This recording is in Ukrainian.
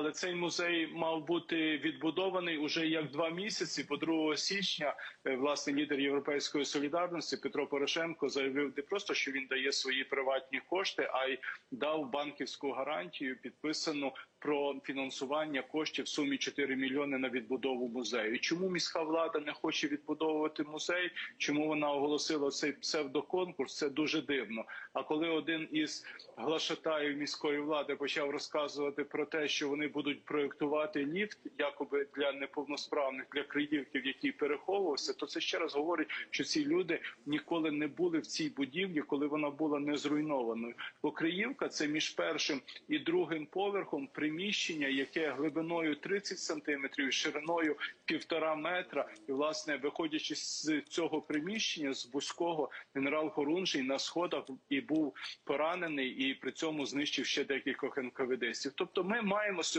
Але цей музей мав бути відбудований уже як два місяці. По 2 січня е, власне лідер європейської солідарності Петро Порошенко заявив не просто, що він дає свої приватні кошти, а й дав банківську гарантію, підписану про фінансування коштів в сумі 4 мільйони на відбудову музею. Чому міська влада не хоче відбудовувати музей? Чому вона оголосила цей псевдоконкурс? Це дуже дивно. А коли один із глашатаїв міської влади почав розказувати про те, що вони будуть проєктувати ліфт, якоби для неповносправних для криївків, який переховувався, то це ще раз говорить, що ці люди ніколи не були в цій будівлі, коли вона була не зруйнованою. Бо Криївка це між першим і другим поверхом приміщення, яке глибиною 30 сантиметрів, шириною півтора метра. І власне, виходячи з цього приміщення з вузького, генерал Хорунжий на сходах і був поранений, і при цьому знищив ще декількох НКВДстів. Тобто, ми маємо сьогодні.